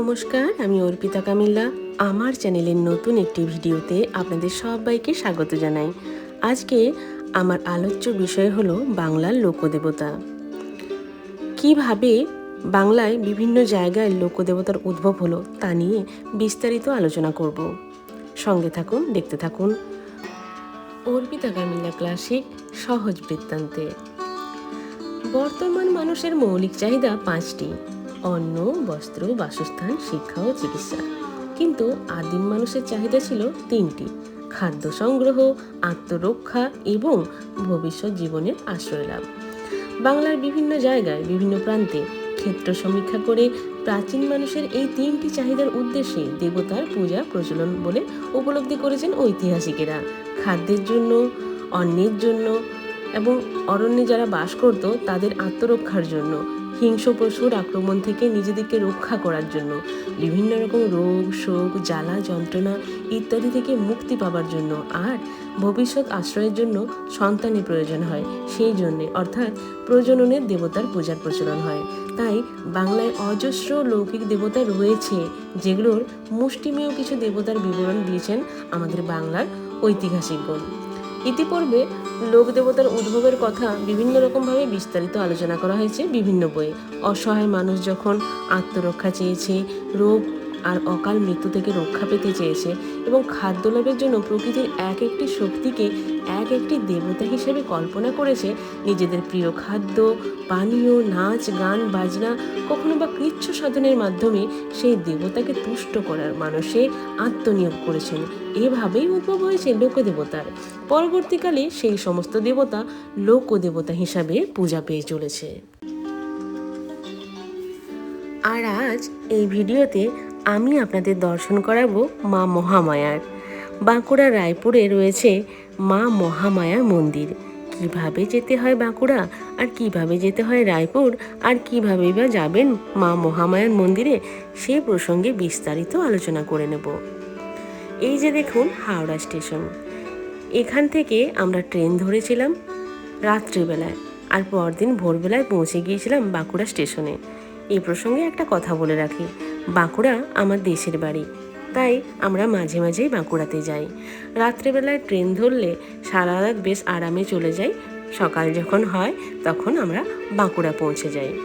নমস্কার, আমি অর্পিতা কামিল্লা। আমার চ্যানেলের নতুন একটি ভিডিওতে আপনাদের সবাইকে স্বাগত জানাই। আজকে আমার আলোচ্য বিষয় হলো বাংলার লোকদেবতা। কীভাবে বাংলায় বিভিন্ন জায়গায় লোকদেবতার উদ্ভব হলো তা নিয়ে বিস্তারিত আলোচনা করব। সঙ্গে থাকুন, দেখতে থাকুন। অর্পিতা কামিল্লা ক্লাসিক সহজ বৃত্তান্তে। বর্তমান মানুষের মৌলিক চাহিদা পাঁচটি। অন্ন, বস্ত্র, বাসস্থান, শিক্ষা ও চিকিৎসা। কিন্তু আদিম মানুষের চাহিদা ছিল তিনটি, খাদ্য সংগ্রহ, আত্মরক্ষা এবং ভবিষ্যৎ জীবনের আশ্রয় লাভ। বাংলার বিভিন্ন জায়গায়, বিভিন্ন প্রান্তে ক্ষেত্র সমীক্ষা করে প্রাচীন মানুষের এই তিনটি চাহিদার উদ্দেশ্যে দেবতার পূজা প্রচলন বলে উপলব্ধি করেছেন ঐতিহাসিকেরা। খাদ্যের জন্য, অন্নের জন্য এবং অরণ্যে যারা বাস করত তাদের আত্মরক্ষার জন্য। হিংস্র পশুর আক্রমণ থেকে নিজেদেরকে রক্ষা করার জন্য, বিভিন্ন রকম রোগ, শোক, জ্বালা, যন্ত্রণা ইত্যাদি থেকে মুক্তি পাবার জন্য আর ভবিষ্যৎ আশ্রয়ের জন্য সন্তানের প্রয়োজন হয়। সেই জন্যে অর্থাৎ প্রজননের দেবতার পূজার প্রচলন হয়। তাই বাংলায় অজস্র লৌকিক দেবতা রয়েছে, যেগুলোর মুষ্টিমেয় কিছু দেবতার বিবরণ দিয়েছেন আমাদের বাংলার ঐতিহাসিকগণ। ইতিপূর্বে লোক দেবতার উদ্ভবের কথা বিভিন্ন রকমভাবে বিস্তারিত আলোচনা করা হয়েছে বিভিন্ন বইয়ে। অসহায় মানুষ যখন আত্মরক্ষা চেয়েছে, রোগ আর অকাল মৃত্যু থেকে রক্ষা পেতে চেয়েছে এবং খাদ্য লাভের জন্য প্রকৃতির এক একটি শক্তিকে এক একটি দেবতা হিসেবে কল্পনা করেছে। নিজেদের প্রিয় খাদ্য, পানীয়, নাচ, গান, বাজনা, কখনো বা কৃচ্ছ সাধনের মাধ্যমে সেই দেবতাকে তুষ্ট করার মানুষে আত্মনিয়োগ করেছেন। এভাবেই উদ্ভব হয়েছে লোকদেবতার। পরবর্তীকালে সেই সমস্ত দেবতা লোকদেবতা হিসাবে পূজা পেয়ে চলেছে। আর আজ এই ভিডিওতে আমি আপনাদের দর্শন করাবো মা মহামায়ার। বাঁকুড়া রায়পুরে রয়েছে মা মহামায়ার মন্দির। কীভাবে যেতে হয় বাঁকুড়া? আর কীভাবে যেতে হয় রায়পুর? আর কীভাবে বা যাবেন মা মহামায়ার মন্দিরে? সে প্রসঙ্গে বিস্তারিত আলোচনা করে নেব। এই যে দেখুন, হাওড়া স্টেশন। এখান থেকে আমরা ট্রেন ধরেছিলাম রাত্রিবেলায়। আর পরদিন ভোরবেলায় পৌঁছে গিয়েছিলাম বাঁকুড়া স্টেশনে। এই প্রসঙ্গে একটা কথা বলে রাখি। বাঁকুড়া আমার দেশের বাড়ি। তাই আমরা মাঝে মাঝেই বাঁকুড়াতে যাই। রাত্রেবেলায় ট্রেন ধরলে সারা রাত বেশ আরামে চলে যাই। সকাল যখন হয় তখন আমরা বাঁকুড়া পৌঁছে যাই।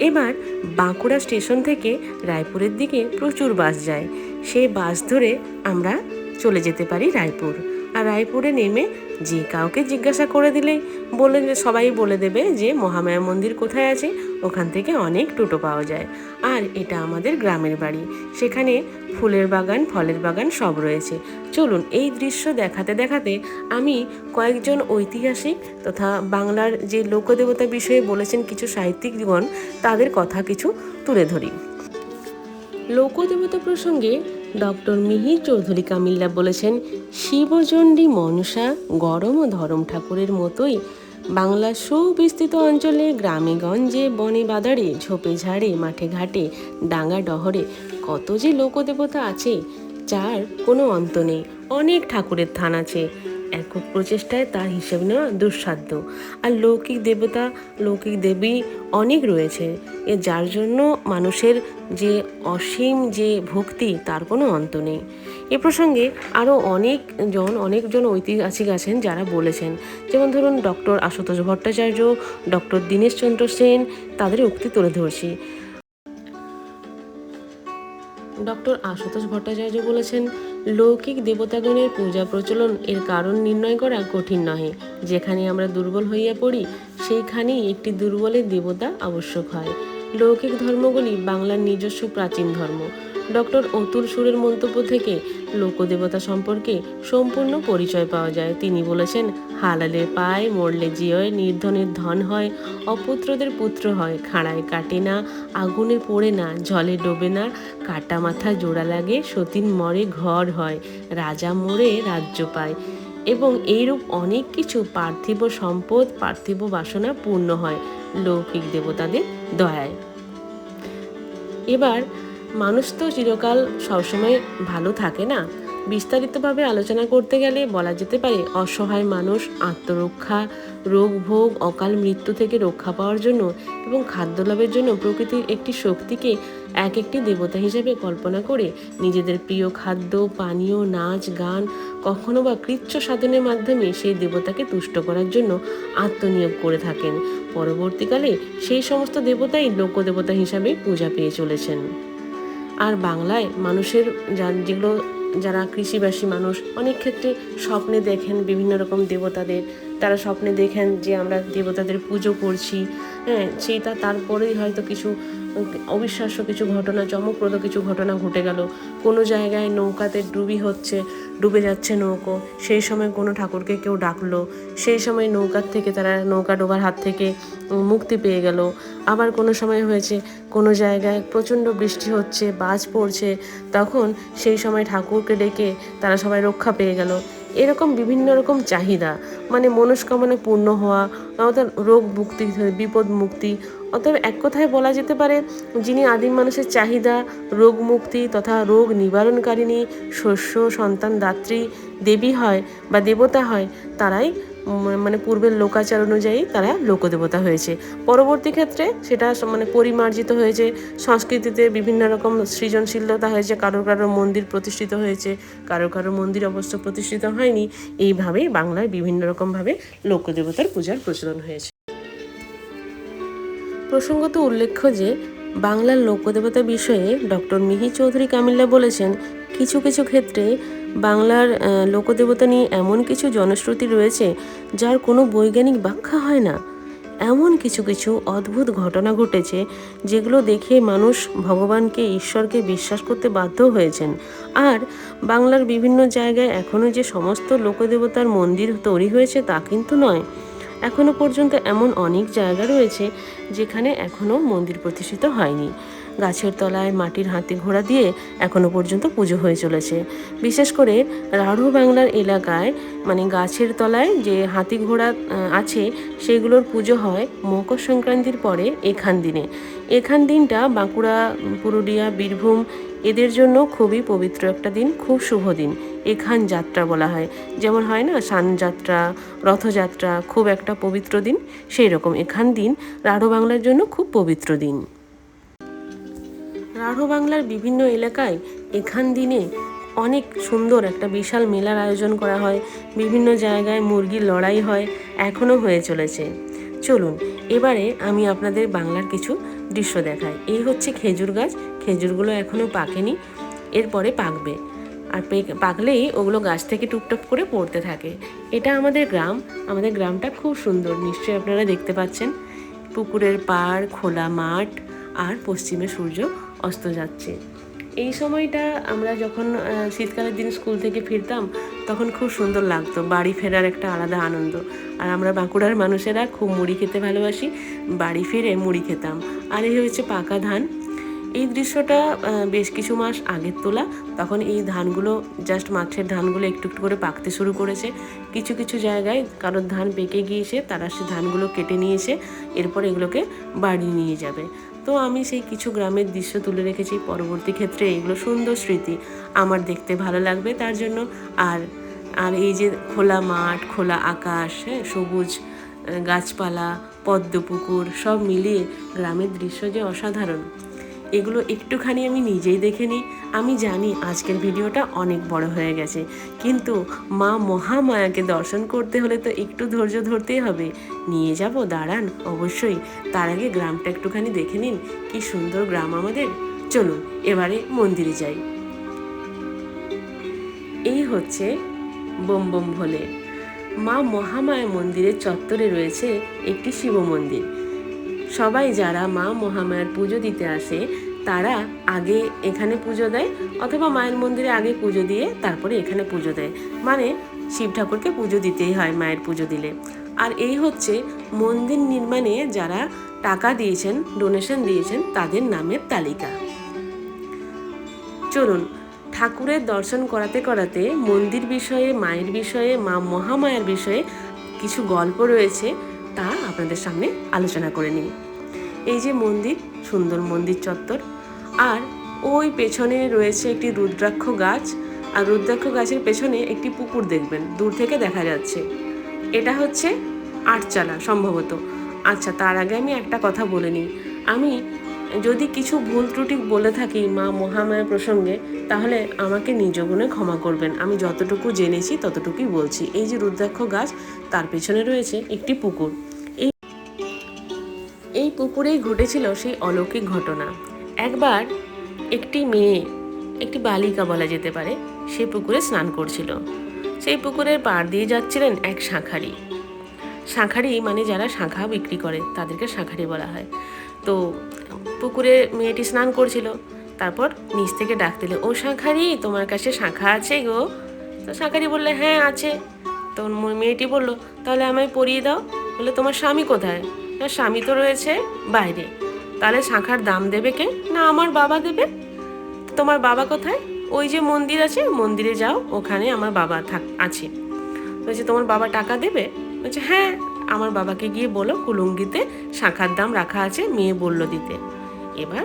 এবার বাঁকুড়া স্টেশন থেকে রায়পুরের দিকে প্রচুর বাস যায়। সেই বাস ধরে আমরা চলে যেতে পারি রায়পুর। আর রায়পুরে নেমে যে কাউকে জিজ্ঞাসা করে দিলেই বলে সবাই বলে দেবে যে মহামায়া মন্দির কোথায় আছে? ওখান থেকে অনেক টোটো পাওয়া যায়। আর এটা আমাদের গ্রামের বাড়ি। সেখানে ফুলের বাগান, ফলের বাগান সব রয়েছে। চলুন এই দৃশ্য দেখাতে দেখাতে আমি কয়েকজন ঐতিহাসিক তথা বাংলার যে লোকদেবতা বিষয়ে বলেছেন কিছু সাহিত্যিকগণ, তাদের কথা কিছু তুলে ধরি। লোকদেবতা প্রসঙ্গে ডক্টর মিহির চৌধুরী কামিল্লা বলেছেন শিবচণ্ডী মনসা গরম ও ধরম ঠাকুরের মতোই বাংলার সুবিস্তৃত অঞ্চলে গ্রামে গঞ্জে বনে বাদারে ঝোপে ঝাড়ে মাঠে ঘাটে ডাঙ্গা ডহরে কত যে লোকদেবতা আছে, যার কোনো অন্ত নেই। অনেক ঠাকুরের থান আছে। একক প্রচেষ্টায় তার হিসেব নেওয়া দুঃসাধ্য। আর লৌকিক দেবতা, লৌকিক দেবী অনেক রয়েছে। এ যার জন্য মানুষের যে অসীম যে ভক্তি, তার কোনো অন্ত নেই। এ প্রসঙ্গে আরও অনেকজন অনেকজন ঐতিহাসিক আছেন যারা বলেছেন। যেমন ধরুন ডক্টর আশুতোষ ভট্টাচার্য, ডক্টর দীনেশচন্দ্র সেন, তাদের উক্তি তুলে ধরছি। ডক্টর আশুতোষ ভট্টাচার্য বলেছেন লৌকিক দেবতাগণের পূজা প্রচলন এর কারণ নির্ণয় করা কঠিন নহে। যেখানে আমরা দুর্বল হইয়া পড়ি, সেইখানেই একটি দুর্বলের দেবতা আবশ্যক হয়। লৌকিক ধর্মগুলি বাংলার নিজস্ব প্রাচীন ধর্ম। ডক্টর অতুল সুরের মন্তব্য থেকে লোকদেবতা সম্পর্কে সম্পূর্ণ পরিচয় পাওয়া যায়। তিনি বলেছেন হালালে পায় মরলে জিয়য় নির্ধনের ধন হয়, অপুত্রদের পুত্র হয়, খাড়ায় কাটে না, আগুনে পড়ে না, জলে ডোবে না, কাটা মাথা জোড়া লাগে, সতীন মরে ঘর হয়, রাজা মরে রাজ্য পায়। এবং এইরূপ অনেক কিছু পার্থিব সম্পদ, পার্থিব বাসনা পূর্ণ হয়, লৌকিক দেবতাদের দয়ায়। এবার মানুষ তো চিরকাল সবসময় ভালো থাকে না। বিস্তারিতভাবে আলোচনা করতে গেলে বলা যেতে পারে, অসহায় মানুষ, আত্মরক্ষা, রোগ, ভোগ, অকাল মৃত্যু থেকে রক্ষা পাওয়ার জন্য এবং খাদ্য লাভের জন্য প্রকৃতির একটি শক্তিকে এক একটি দেবতা হিসেবে কল্পনা করে নিজেদের প্রিয় খাদ্য, পানীয়, নাচ, গান, কখনো বা কৃচ্ছ সাধনের মাধ্যমে সেই দেবতাকে তুষ্ট করার জন্য আত্মনিয়োগ করে থাকেন। পরবর্তীকালে সেই সমস্ত দেবতাই লোকদেবতা হিসাবে পূজা পেয়ে চলেছেন। আর বাংলায় মানুষের যেগুলো যারা কৃষিবাসী মানুষ, অনেক ক্ষেত্রে স্বপ্নে দেখেন বিভিন্ন রকম দেবতাদের। তারা স্বপ্নে দেখেন যে আমরা দেবতাদের পুজো করছি। হ্যাঁ সেইটা তারপরেই হয়তো কিছু অবিশ্বাস্য কিছু ঘটনা, চমকপ্রদ কিছু ঘটনা ঘটে গেল। কোনো জায়গায় নৌকাতে ডুবি হচ্ছে, ডুবে যাচ্ছে নৌকো। সেই সময় কোনো ঠাকুরকে কেউ ডাকলো। সেই সময় নৌকার থেকে তারা নৌকা ডোবার হাত থেকে মুক্তি পেয়ে গেল। আবার কোনো সময় হয়েছে, কোনো জায়গায় প্রচণ্ড বৃষ্টি হচ্ছে, বাজ পড়ছে, তখন সেই সময় ঠাকুরকে ডেকে তারা সবাই রক্ষা পেয়ে গেল। এরকম বিভিন্ন রকম চাহিদা। মানে মনস্কামনা পূর্ণ হওয়া, অর্থাৎ রোগ মুক্তি, বিপদ মুক্তি। অতএব এক কথায় বলা যেতে পারে, যিনি আদিম মানুষের চাহিদা, রোগ মুক্তি তথা রোগ নিবারণকারিণী, শস্য, সন্তান, দাত্রী, দেবী হয় বা দেবতা হয়, তারাই মানে পূর্বের লোকাচার অনুযায়ী তারা লোকদেবতা হয়েছে। পরবর্তী ক্ষেত্রে সেটা মানে পরিমার্জিত হয়েছে। সংস্কৃতিতে বিভিন্ন রকম সৃজনশীলতা হয়েছে। কারও কারও মন্দির প্রতিষ্ঠিত হয়েছে, কারও কারও মন্দির অবশ্য প্রতিষ্ঠিত হয়নি। এইভাবেই বাংলায় বিভিন্ন রকমভাবে লোকদেবতার পূজার প্রচলন হয়েছে। প্রসঙ্গত উল্লেখ্য যে, বাংলার লোকদেবতা বিষয়ে ডক্টর মিহি চৌধুরী কামিল্লা বলেছেন, কিছু কিছু ক্ষেত্রে বাংলার লোকদেবতা নিয়ে এমন কিছু জনশ্রুতি রয়েছে যার কোনো বৈজ্ঞানিক ব্যাখ্যা হয় না। এমন কিছু কিছু অদ্ভুত ঘটনা ঘটেছে যেগুলো দেখে মানুষ ভগবানকে, ঈশ্বরকে বিশ্বাস করতে বাধ্য হয়েছেন। আর বাংলার বিভিন্ন জায়গায় এখনও যে সমস্ত লোকদেবতার মন্দির তৈরি হয়েছে তা কিন্তু নয়। এখনও পর্যন্ত এমন অনেক জায়গা রয়েছে যেখানে এখনও মন্দির প্রতিষ্ঠিত হয়নি। গাছের তলায় মাটির হাতি ঘোড়া দিয়ে এখনও পর্যন্ত পুজো হয়ে চলেছে। বিশেষ করে রাঢ় বাংলার এলাকায় মানে গাছের তলায় যে হাতি ঘোড়া আছে, সেগুলোর পুজো হয় মকর সংক্রান্তির পরে এখান দিনে। এখান দিনটা বাঁকুড়া, পুরুলিয়া, বীরভূম, এদের জন্য খুবই পবিত্র একটা দিন, খুব শুভ দিন। এখান যাত্রা বলা হয়। যেমন হয় না সান যাত্রা রথযাত্রা, খুব একটা পবিত্র দিন সেই রকম এখান দিন রাঢ় বাংলার জন্য খুব পবিত্র দিন। রাঢ় বাংলার বিভিন্ন এলাকায় এখান দিনে অনেক সুন্দর একটা বিশাল মেলার আয়োজন করা হয়। বিভিন্ন জায়গায় মুরগির লড়াই হয় এখনও হয়ে চলেছে। চলুন, এবারে আমি আপনাদের বাংলার কিছু দৃশ্য দেখাই। এই হচ্ছে খেজুর গাছ। খেজুরগুলো এখনও পাকেনি, এরপরে পাকবে। আর পাকলেই ওগুলো গাছ থেকে টুকটাক করে পড়তে থাকে। এটা আমাদের গ্রাম। আমাদের গ্রামটা খুব সুন্দর, নিশ্চয়ই আপনারা দেখতে পাচ্ছেন। পুকুরের পাড়, খোলা মাঠ আর পশ্চিমে সূর্য অস্ত যাচ্ছে। এই সময়টা আমরা যখন শীতকালের দিন স্কুল থেকে ফিরতাম, তখন খুব সুন্দর লাগতো। বাড়ি ফেরার একটা আলাদা আনন্দ। আর আমরা বাঁকুড়ার মানুষেরা খুব মুড়ি খেতে ভালোবাসি। বাড়ি ফিরে মুড়ি খেতাম। আর এই হচ্ছে পাকা ধান। এই দৃশ্যটা বেশ কিছু মাস আগের তোলা। তখন এই ধানগুলো জাস্ট মাঠের ধানগুলো একটু একটু করে পাকতে শুরু করেছে। কিছু কিছু জায়গায় কারোর ধান পেকে গিয়েছে, তারা সে ধানগুলো কেটে নিয়েছে। এরপর এগুলোকে বাড়ি নিয়ে যাবে। তো আমি সেই কিছু গ্রামের দৃশ্য তুলে রেখেছি পরবর্তী ক্ষেত্রে এইগুলো সুন্দর স্মৃতি। আমার দেখতে ভালো লাগবে, তার জন্য আর আর এই যে খোলা মাঠ, খোলা আকাশ হ্যাঁ সবুজ গাছপালা, পদ্ম পুকুর, সব মিলিয়ে গ্রামের দৃশ্য যে অসাধারণ। এগুলো একটুখানি আমি নিজেই দেখে নিই। আমি জানি আজকের ভিডিওটা অনেক বড় হয়ে গেছে। কিন্তু মা মহামায়াকে দর্শন করতে হলে তো একটু ধৈর্য ধরতেই হবে। নিয়ে যাব, দাঁড়ান, অবশ্যই। তার আগে গ্রামটা একটুখানি দেখে নিন। কি সুন্দর গ্রাম আমাদের। চলুন, এবারে মন্দিরে যাই। এই হচ্ছে বোম বোম ভোলে। মা মহামায়া মন্দিরের চত্বরে রয়েছে একটি শিব মন্দির। সবাই যারা মা মহামায়ার পুজো দিতে আসে, তারা আগে এখানে পুজো দেয় অথবা মায়ের মন্দিরে আগে পুজো দিয়ে তারপরে এখানে পুজো দেয়। মানে শিব ঠাকুরকে পুজো দিতেই হয় মায়ের পুজো দিলে। আর এই হচ্ছে মন্দির নির্মাণে যারা টাকা দিয়েছেন ডোনেশন দিয়েছেন, তাদের নামের তালিকা। চলুন, ঠাকুরের দর্শন করাতে করাতে মন্দির বিষয়ে, মায়ের বিষয়ে, মা মহামায়ার বিষয়ে কিছু গল্প রয়েছে, তা আপনাদের সামনে আলোচনা করে নিই। এই যে মন্দির, সুন্দর মন্দির চত্বর। আর ওই পেছনে রয়েছে একটি রুদ্রাক্ষ গাছ, আর রুদ্রাক্ষ গাছের পেছনে একটি পুকুর দেখবেন, দূর থেকে দেখা যাচ্ছে। এটা হচ্ছে আটচালা সম্ভবত। আচ্ছা তার আগে আমি একটা কথা বলে নিই। আমি যদি কিছু ভুল ত্রুটি বলে থাকি মা মহামায়া প্রসঙ্গে, তাহলে আমাকে নিজ গুণে ক্ষমা করবেন। আমি যতটুকু জেনেছি ততটুকুই বলছি। এই যে রুদ্রাক্ষ গাছ, তার পেছনে রয়েছে একটি পুকুর। পুকুরেই ঘটেছিল সেই অলৌকিক ঘটনা। একবার একটি মেয়ে, একটি বালিকা বলা যেতে পারে সে পুকুরে স্নান করছিল। সেই পুকুরের পাড় দিয়ে যাচ্ছিলেন এক শাঁখারি। শাঁখারি মানে যারা শাঁখা বিক্রি করে, তাদেরকে শাঁখারি বলা হয়। তো পুকুরে মেয়েটি স্নান করছিল, তারপর নিচ থেকে ডাক দিল, ও শাঁখারি, তোমার কাছে শাঁখা আছে গো? তো শাঁখারি বললে হ্যাঁ আছে। তো মেয়েটি বলল, তাহলে আমায় পরিয়ে দাও। বলে তোমার স্বামী কোথায়? না, স্বামী তো রয়েছে বাইরে। তাহলে শাঁখার দাম দেবে কে? না, আমার বাবা দেবে। তোমার বাবা কোথায়? ওই যে মন্দির আছে, মন্দিরে যাও, ওখানে আমার বাবা থাক, আছে। বলছে, তোমার বাবা টাকা দেবে? বলছে হ্যাঁ। আমার বাবাকে গিয়ে বলো, কুলুঙ্গিতে শাঁখার দাম রাখা আছে মেয়ে বলল দিতে। এবার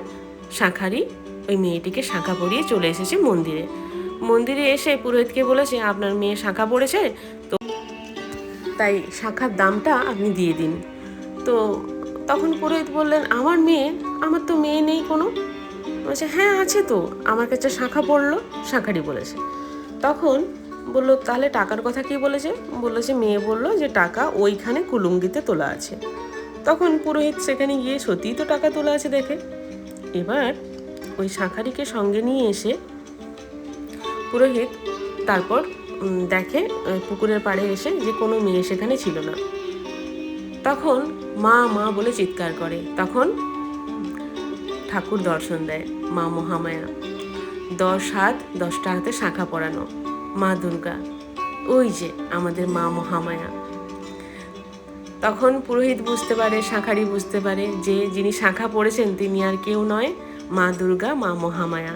শাঁখারি ওই মেয়েটিকে শাঁখা পরিয়ে চলে এসেছে মন্দিরে। মন্দিরে এসে পুরোহিতকে বলেছে, আপনার মেয়ে শাঁখা পড়েছে, তো তাই শাঁখার দামটা আপনি দিয়ে দিন। তো তখন পুরোহিত বললেন, আমার মেয়ে, আমার তো মেয়ে নেই কোনো? বলছে হ্যাঁ আছে তো। আমার কাছে শাঁখা পড়ল। শাঁখারি বলেছে। তখন বলল, তাহলে টাকার কথা কি বলেছে? বলল যে, মেয়ে বলল যে, টাকা ওইখানে কুলুঙ্গিতে তোলা আছে। তখন পুরোহিত সেখানে গিয়ে সত্যিই তো টাকা তোলা আছে দেখে। এবার ওই শাঁখারিকে সঙ্গে নিয়ে এসে পুরোহিত তারপর দেখে পুকুরের পাড়ে এসে যে, কোনো মেয়ে সেখানে ছিল না। তখন মা মা বলে চিৎকার করে। তখন ঠাকুর দর্শন দেয়, মা মহামায়া। দশ হাত, দশটা হাতে শাখা পরানো, মা দুর্গা। ওই যে আমাদের মা মহামায়া। তখন পুরোহিত বুঝতে পারে, শাঁখারি বুঝতে পারে যে যিনি শাখা পড়েছেন তিনি আর কেউ নয়, মা দুর্গা, মা মহামায়া।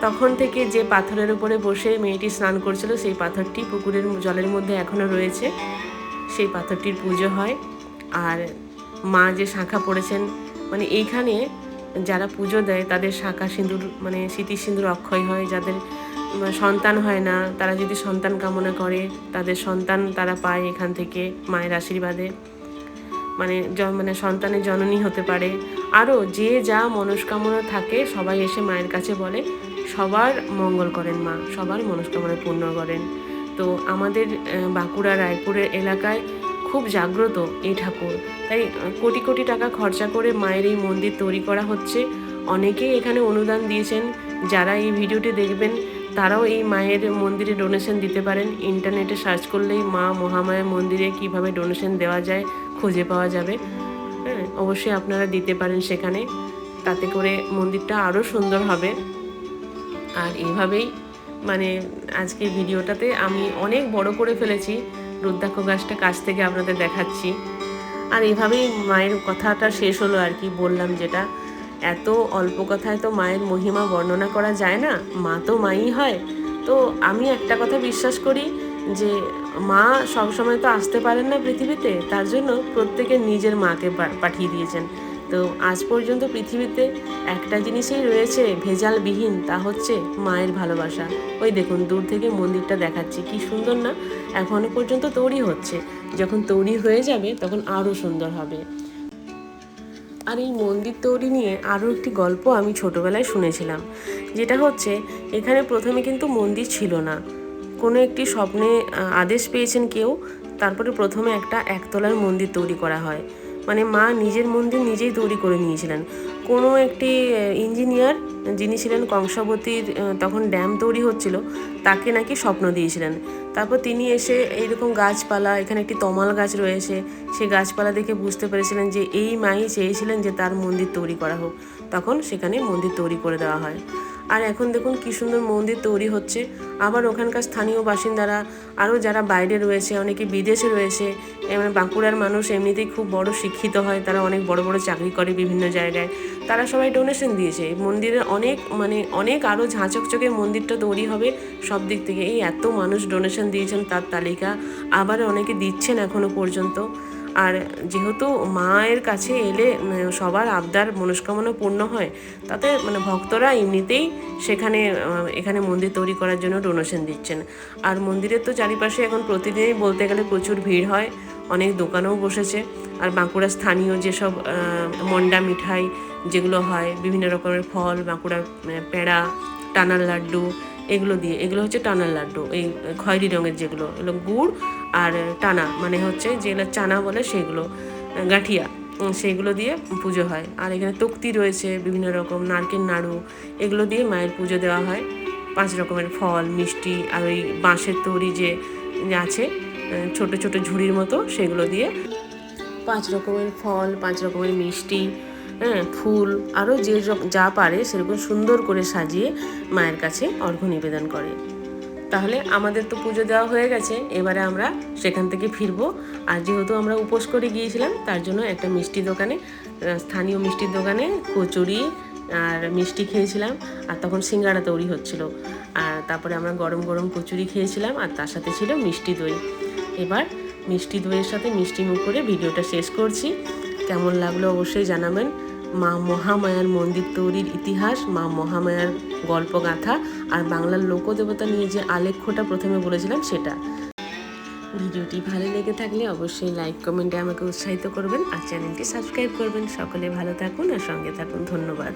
তখন থেকে যে পাথরের উপরে বসে মেয়েটি স্নান করছিল, সেই পাথরটি পুকুরের জলের মধ্যে এখনও রয়েছে। সেই পাথরটির পুজো হয়। আর মা যে শাঁখা পড়েছেন মানে এইখানে যারা পুজো দেয়, তাদের শাঁখা সিঁদুর মানে স্মৃতি সিঁদুর অক্ষয় হয়। যাদের সন্তান হয় না, তারা যদি সন্তান কামনা করে, তাদের সন্তান তারা পায় এখান থেকে মায়ের আশীর্বাদে। মানে মানে সন্তানের জননী হতে পারে। আরও যে যা মনস্কামনা থাকে, সবাই এসে মায়ের কাছে বলে, সবার মঙ্গল করেন মা, সবার মনস্কামনা পূর্ণ করেন। তো আমাদের বাঁকুড়া, রায়পুরের এলাকায় খুব জাগ্রত এই ঠাকুর। তাই কোটি কোটি টাকা খরচা করে মায়ের এই মন্দির তৈরি করা হচ্ছে। অনেকেই এখানে অনুদান দিয়েছেন। যারা এই ভিডিওটি দেখবেন, তারাও এই মায়ের মন্দিরে ডোনেশন দিতে পারেন। ইন্টারনেটে সার্চ করলেই মা মহামায়া মন্দিরে কীভাবে ডোনেশন দেওয়া যায় খুঁজে পাওয়া যাবে। হ্যাঁ অবশ্যই আপনারা দিতে পারেন সেখানে। তাতে করে মন্দিরটা আরও সুন্দর হবে। আর এইভাবেই মানে আজকে ভিডিওটাতে আমি অনেক বড় করে ফেলেছি। রুদ্রাক্ষ গাছটা কাছ থেকে আপনাদের দেখাচ্ছি। আর এভাবেই মায়ের কথাটা শেষ হলো আর কি, বললাম যেটা। এত অল্প কথায় তো মায়ের মহিমা বর্ণনা করা যায় না, মা তো মাই হয়। তো আমি একটা কথা বিশ্বাস করি যে মা সবসময় তো আসতে পারেন না পৃথিবীতে, তার জন্য প্রত্যেকে নিজের মাকে পাঠিয়ে দিয়েছেন। তো আজ পর্যন্ত পৃথিবীতে একটা জিনিসই রয়েছে ভেজালবিহীন, তা হচ্ছে মায়ের ভালোবাসা। ওই দেখুন, দূর থেকে মন্দিরটা দেখাচ্ছি, কি সুন্দর না? এখনও পর্যন্ত তৈরি হচ্ছে। যখন তৈরি হয়ে যাবে, তখন আরও সুন্দর হবে। আর এই মন্দির তৈরি নিয়ে আরও একটি গল্প আমি ছোটোবেলায় শুনেছিলাম, যেটা হচ্ছে, এখানে প্রথমে কিন্তু মন্দির ছিল না। কোনো একটি স্বপ্নে আদেশ পেয়েছেন কেউ, তারপরে প্রথমে একটা একতলার মন্দির তৈরি করা হয়। মানে মা নিজের মন্দির নিজেই তৈরি করে নিয়েছিলেন। কোনো একটি ইঞ্জিনিয়ার যিনি ছিলেন কংসাবতীর তখন ড্যাম তৈরি হচ্ছিল, তাকে নাকি স্বপ্ন দিয়েছিলেন। তারপর তিনি এসে এইরকম গাছপালা, এখানে একটি তমাল গাছ রয়েছে সেই গাছপালা দেখে বুঝতে পেরেছিলেন যে এই মাই চেয়েছিলেন যে তার মন্দির তৈরি করা হোক। তখন সেখানে মন্দির তৈরি করে দেওয়া হয়। আর এখন দেখুন কী সুন্দর মন্দির তৈরি হচ্ছে। আবার ওখানকার স্থানীয় বাসিন্দারা, আরও যারা বাইরে রয়েছে, অনেকে বিদেশে রয়েছে এবার বাঁকুড়ার মানুষ এমনিতেই খুব বড় শিক্ষিত হয়, তারা অনেক বড় বড় চাকরি করে বিভিন্ন জায়গায়। তারা সবাই ডোনেশন দিয়েছে। মন্দিরের অনেক মানে অনেক আরও ঝাঁচকচকে মন্দিরটা তৈরি হবে সব দিক থেকে। এই এত মানুষ ডোনেশন দিয়েছেন তার তালিকা, আবার অনেকে দিচ্ছেন এখনও পর্যন্ত। আর যেহেতু মায়ের কাছে এলে সবার আবদার মনস্কামনা পূর্ণ হয়, তাতে মানে ভক্তরা এমনিতেই সেখানে এখানে মন্দির তৈরি করার জন্য ডোনেশন দিচ্ছেন। আর মন্দিরের তো চারিপাশে এখন প্রতিদিনই বলতে গেলে প্রচুর ভিড় হয়, অনেক দোকানও বসেছে। আর বাঁকুড়ার স্থানীয় যেসব মন্ডা মিঠাই যেগুলো হয়, বিভিন্ন রকমের ফল, বাঁকুড়ার পেঁড়া, টানার লাড্ডু এগুলো দিয়ে, এগুলো হচ্ছে টানার লাড্ডু, এই খয়েরি রঙের যেগুলো, এগুলো গুড় আর টানা মানে হচ্ছে যেগুলো চানা বলে সেগুলো, গাঁঠিয়া সেইগুলো দিয়ে পুজো হয়। আর এখানে তক্তি রয়েছে, বিভিন্ন রকম নারকেল নাড়ু, এগুলো দিয়ে মায়ের পুজো দেওয়া হয়। পাঁচ রকমের ফল, মিষ্টি আর ওই বাঁশের তৈরি যে আছে ছোট ছোট ঝুড়ির মতো সেগুলো দিয়ে পাঁচ রকমের ফল, পাঁচ রকমের মিষ্টি হ্যাঁ ফুল আরও যে যা পারে সেরকম সুন্দর করে সাজিয়ে মায়ের কাছে অর্ঘ্য নিবেদন করে। তাহলে আমাদের তো পুজো দেওয়া হয়ে গেছে, এবারে আমরা সেখান থেকে ফিরবো। আর যেহেতু আমরা উপোস করে গিয়েছিলাম, তার জন্য একটা মিষ্টি দোকানে স্থানীয় মিষ্টির দোকানে কচুরি আর মিষ্টি খেয়েছিলাম, আর তখন সিঙ্গাড়া তৈরি হচ্ছিল। আর তারপরে আমরা গরম গরম কচুরি খেয়েছিলাম, আর তার সাথে ছিল মিষ্টি দই। এবার মিষ্টি দইয়ের সাথে মিষ্টি মুখ করে ভিডিওটা শেষ করছি। কেমন লাগল অবশ্যই জানাবেন। মা মহামায়ার মন্দির তৈরির ইতিহাস, মা মহামায়ার গল্প গল্পগাথা আর বাংলার লোকদেবতা নিয়ে যে আলেখ্যটা প্রথমে বলেছিলাম সেটা। ভিডিওটি ভালো লেগে থাকলে অবশ্যই লাইক কমেন্টে আমাকে উৎসাহিত করবেন আর চ্যানেলটি সাবস্ক্রাইব করবেন। সকলে ভালো থাকুন আর সঙ্গে থাকুন। ধন্যবাদ।